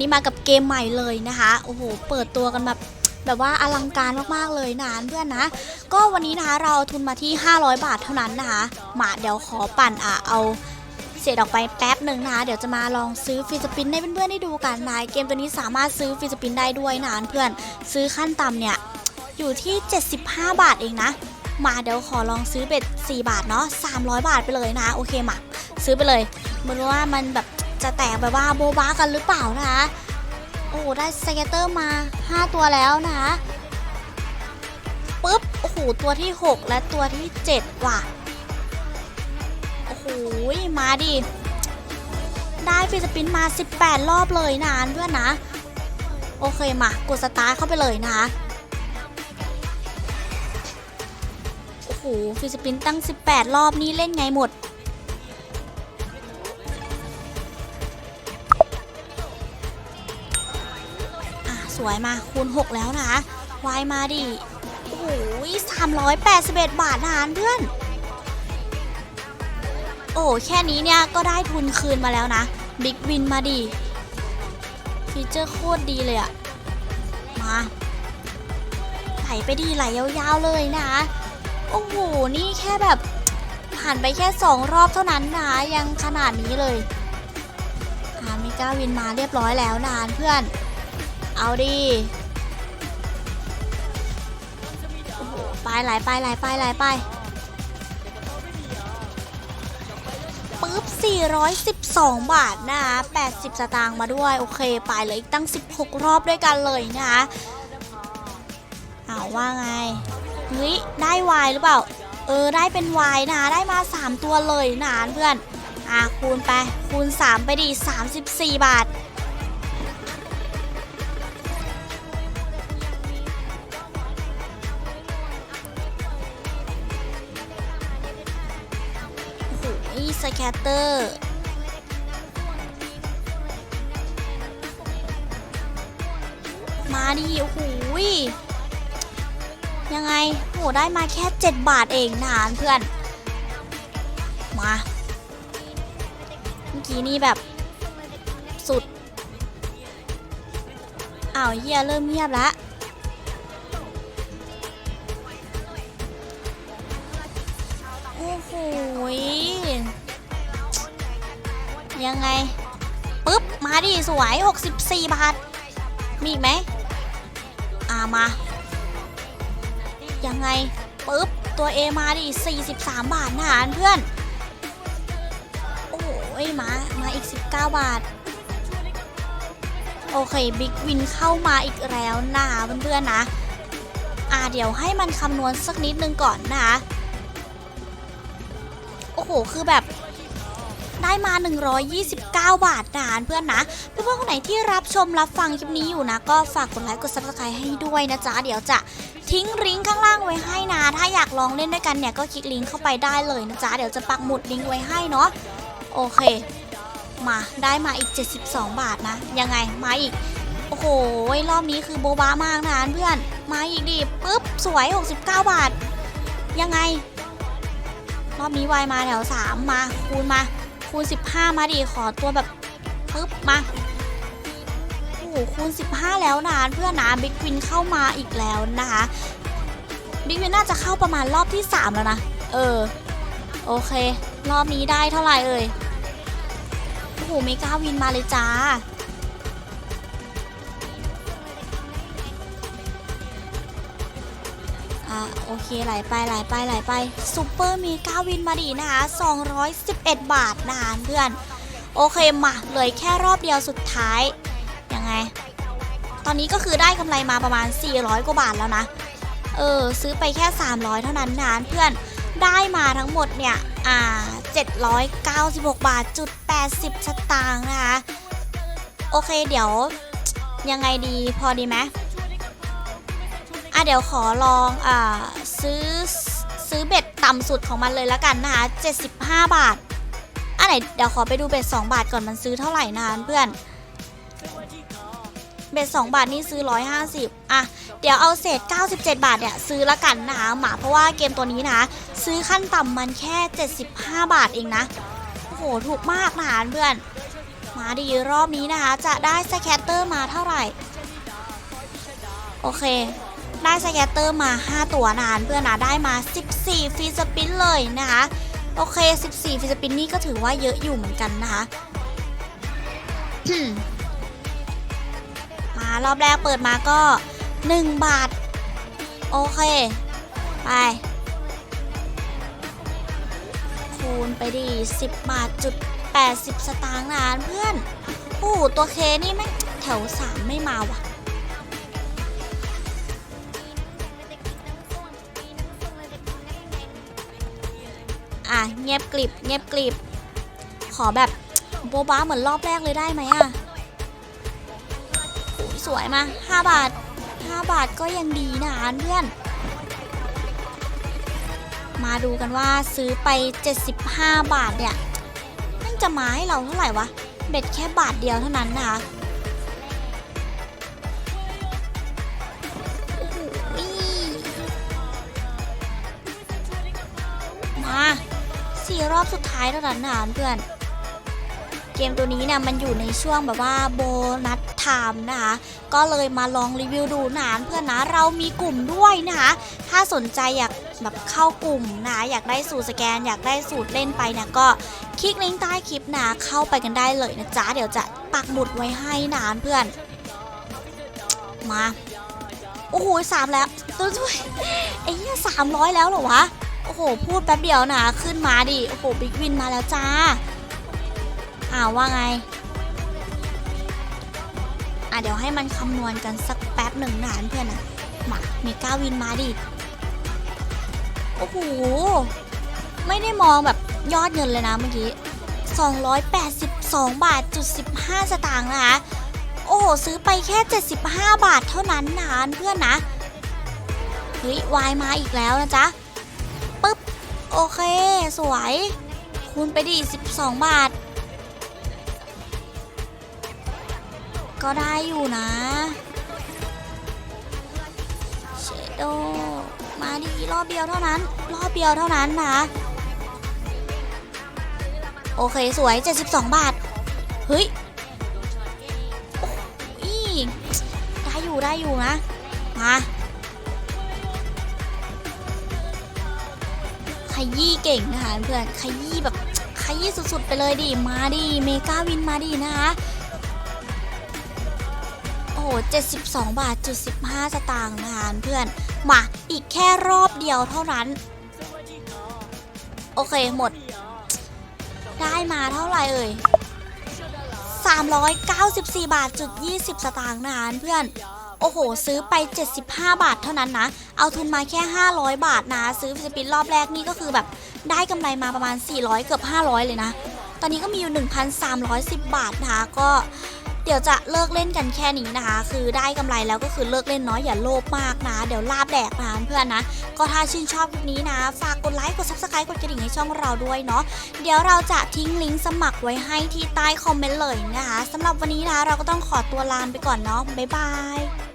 นี้มากับเกมใหม่เลยนะคะ โอ้โห เปิดตัวกันแบบแบบว่าอลังการมากๆเลยนะเพื่อนนะ ก็วันนี้นะคะเราทุนมาที่ 500 บาทเท่านั้นนะคะ มาเดี๋ยวขอปั่นอะเอาเศษออกไปแป๊บหนึ่งนะคะเดี๋ยวจะมาลองซื้อฟิสปินให้เพื่อนๆได้ดูกันนะเกมตัวนี้สามารถซื้อฟิสปินได้ด้วยนะเพื่อนซื้อขั้นต่ำเนี่ยอยู่ที่ 75 บาทเองนะ มาเดี๋ยวขอลองซื้อเบ็ด4บาทเนาะ300 บาทไปเลยนะโอเคมาซื้อไปเลยม่รู้ว่ามันแบบ จะแตกแบบว่าโบบ้ากันหรือเปล่านะคะ โอ้ได้สเกตเตอร์มา 5 ตัวแล้วนะคะปุ๊บ โอ้โห ตัวที่ 6 และตัวที่ 7 ว่ะ โอ้โห มาดิ ได้ฟิสปินมา 18 รอบเลยนะเพื่อนะ โอเคมากดสตาร์ทเข้าไปเลยนะคะโอ้โหฟิสปินตั้ง 18 รอบนี่เล่นไงหมด วยมาคูณ 6 แล้วนะวายมาดิโอ้โห381บาทนะเพื่อน โอ้แค่นี้เนี่ยก็ได้ทุนคืนมาแล้วนะบิ๊กวินมาดิฟีเจอร์โคตรดีเลยอะมาไหลไปดีไหลยาวๆเลยนะโอ้โหนี่แค่แบบผ่านไปแค่สองรอบเท่านั้นนะยังขนาดนี้เลยอามิก้าวินมาเรียบร้อยแล้วนานเพื่อน เอาดิโอ้โหไปไหลไปไหลไปไหลไปปึ๊บ 412 บาทนะคะ80 สตางค์มาด้วย โอเค ไปเลยอีกตั้ง 16 รอบด้วยกันเลยนะคะเอาว่าไงเฮ้ยได้วายหรือเปล่า เออ ได้เป็นวายนะ ได้มา 3 ตัวเลยนะเพื่อน อะ คูณไป คูณ 3 ไปดิ34 บาท แคตเตอร์มาดิโอ้โหยยังไงโหได้มาแค่ 7 บาทเองนะเพื่อน มา เมื่อกี้นี่แบบสุดอ้าวเฮียเริ่มเงียบแล้วโอ้โห ยังไงปึ๊บ มาดิสวย 64 บาท มีไหมอ่ามา ยังไงปึ๊บ ตัว A มาดิ43 บาทนะเพื่อน โอ้ยมา มาอีก 19 บาท โอเคบิ๊กวินเข้ามาอีกแล้วนะเพื่อนๆนะอ่าเดี๋ยวให้มันคำนวณสักนิดนึงก่อนนะคะโอ้โห คือแบบ ได้มา 129 บาทนะเพื่อนนะเพื่อนๆคนไหนที่รับชมรับฟังคลิปนี้อยู่นะ ก็ฝากกดไลค์กด subscribe ให้ด้วยนะจ๊ะเดี๋ยวจะทิ้งลิงก์ข้างล่างไว้ให้นะถ้าอยากลองเล่นด้วยกันเนี่ยก็คลิกลิงก์เข้าไปได้เลยนะจ๊ะเดี๋ยวจะปักหมุดลิงก์ไว้ให้เนาะโอเค มาได้มาอีก 72 บาทนะ ยังไงมาอีกโอ้โหรอบนี้คือโบบ้ามากนะเพื่อนมาอีกดิปุ๊บสวย 69 บาท ยังไง รอบนี้วายมาแถว 3 มาคูณมา คูณ 15 มาดิขอตัวแบบปึ๊บมาโอ้โหคูณ 15 แล้วนะเพื่อนนะบิ๊กวินเข้ามาอีกแล้วนะคะบิ๊กวินน่าจะเข้าประมาณรอบที่ 3 แล้วนะ เออ โอเค รอบนี้ได้เท่าไหร่เอ่ยโอ้โหเมกาวินมาเลยจ้า อะโอเคไหลไปไหลไปไหลไปซูเปอร์มีก้าวินมาดีนะคะ211 บาทนะคะเพื่อน โอเคมาเหลือแค่รอบเดียวสุดท้าย ยังไง ตอนนี้ก็คือได้กำไรมาประมาณ 400 กว่าบาทแล้วนะ เออ ซื้อไปแค่ 300 เท่านั้นนะเพื่อนได้มาทั้งหมดเนี่ย อ่า 796 บาทจุด80สตางค์นะคะ โอเคเดี๋ยวยังไงดีพอดีไหม เดี๋ยวขอลองอ่าซื้อซื้อเบ็ดต่ำสุดของมันเลยแล้วกันนะคะ75 บาทอะไหนเดี๋ยวขอไปดูเบ็ด2บาทก่อนมันซื้อเท่าไหร่นะคะเพื่อน เบ็ด2บาทนี่ซื้อ 150 อะ เดี๋ยวเอาเศษ 97 บาทเนี่ยซื้อละกันนะคะหมาเพราะว่าเกมตัวนี้นะ ซื้อขั้นต่ำมันแค่ 75 บาทเองนะ โอ้โห ถูกมากนะคะเพื่อน มาดีรอบนี้นะคะ จะได้สแคตเตอร์มาเท่าไหร่ โอเค ได้สแกตเตอร์มา 5 ตัวนานเพื่อนนะได้มา 14ฟีสปินเลยนะคะ โอเค 14ฟีสปินนี่ก็ถือว่าเยอะอยู่เหมือนกันนะคะมารอบแรกเปิดมาก็ 1 บาท โอเค ไป คูณไปดี 10 บาทจุด80 สตางค์นะเพื่อน โอ้ตัวเคนี่แม่งแถว 3 ไม่มาว่ะ อะเงียบกลิบเงียบกลิบ ขอแบบโบ๊ะบ้าเหมือนรอบแรกเลยได้ไหมอะโอ้ยสวยมา 5 บาท 5 บาทก็ยังดีนะเพื่อน มาดูกันว่าซื้อไป 75 บาทเนี่ยมันจะมาให้เราเท่าไหร่วะ เบ็ดแค่บาทเดียวเท่านั้นนะคะ สี่รอบสุดท้ายเท่านั้นนะเพื่อน เกมตัวนี้เนี่ยมันอยู่ในช่วงแบบว่าโบนัสไทม์นะคะ ก็เลยมาลองรีวิวดูนานเพื่อนนะเรามีกลุ่มด้วยนะคะ ถ้าสนใจอยากแบบเข้ากลุ่มนะอยากได้สูตรสแกน อยากได้สูตรเล่นไปเนี่ยก็คลิกลิงก์ใต้คลิปนะเข้าไปกันได้เลยนะจ๊ะเดี๋ยวจะปักหมุดไว้ให้นานเพื่อน มา โอ้โหสามแล้วตัวช่วยไอ้เนี่ยสามร้อยแล้วเหรอวะ โอ้โห พูดแป๊บเดียวนะขึ้นมาดิ โอ้โหบิ๊กวินมาแล้วจ้าอ่าว่าไง อะเดี๋ยวให้มันคำนวณกันสักแป๊บหนึ่งนานเพื่อนนะมาเมก้าวินมาดิ โอ้โห ไม่ได้มองแบบยอดเงินเลยนะเมื่อกี้ 282 บาทจุด15 สตางค์นะคะ โอ้โห ซื้อไปแค่ 75 บาทเท่านั้นนานเพื่อนนะ เฮ้ยวายมาอีกแล้วนะจ๊ะ โอเค สวย คูณไปดิ12 บาท ก็ได้อยู่นะเชโดมาดีรอบเดียวเท่านั้น รอบเดียวเท่านั้นนะ โอเค สวย 72 บาท เฮ้ยโอ้ยได้อยู่ได้อยู่นะ มา ยี้เก่งนะคะเพื่อนขยี้แบบขยี้สุดๆไปเลยดิมาดิเมกาวินมาดินะคะโอ้โห72 บาทจุด15สตางค์นะคะเพื่อนมาอีกแค่รอบเดียวเท่านั้น โอเคหมด ได้มาเท่าไหร่เอ่ย 394 บาทจุด20 สตางค์นะคะเพื่อน โอ้โห ซื้อไป 75 บาทเท่านั้นนะ เอาทุนมาแค่ 500 บาทนะ ซื้อฟิสปินรอบแรกนี่ก็คือแบบได้กำไรมาประมาณ 400 เกือบ 500 เลยนะ ตอนนี้ก็มีอยู่ 1,310 บาทนะคะก็ ดี๋ยวจะเลิกเล่นกันแค่นี้นะคะ คือได้กำไรแล้วก็คือเลิกเล่นเนาะอย่าโลภมากนะ เดี๋ยวลาบแดกนะเพื่อนนะ ก็ถ้าชื่นชอบคลิปนี้นะ ฝากกดไลค์กดซับสไครต์กดกระดิ่งให้ช่องเราด้วยเนาะเดี๋ยวเราจะทิ้งลิงก์สมัครไว้ให้ที่ใต้คอมเมนต์เลยนะคะสำหรับวันนี้นะเราก็ต้องขอตัวลาไปก่อนเนาะบ๊ายบาย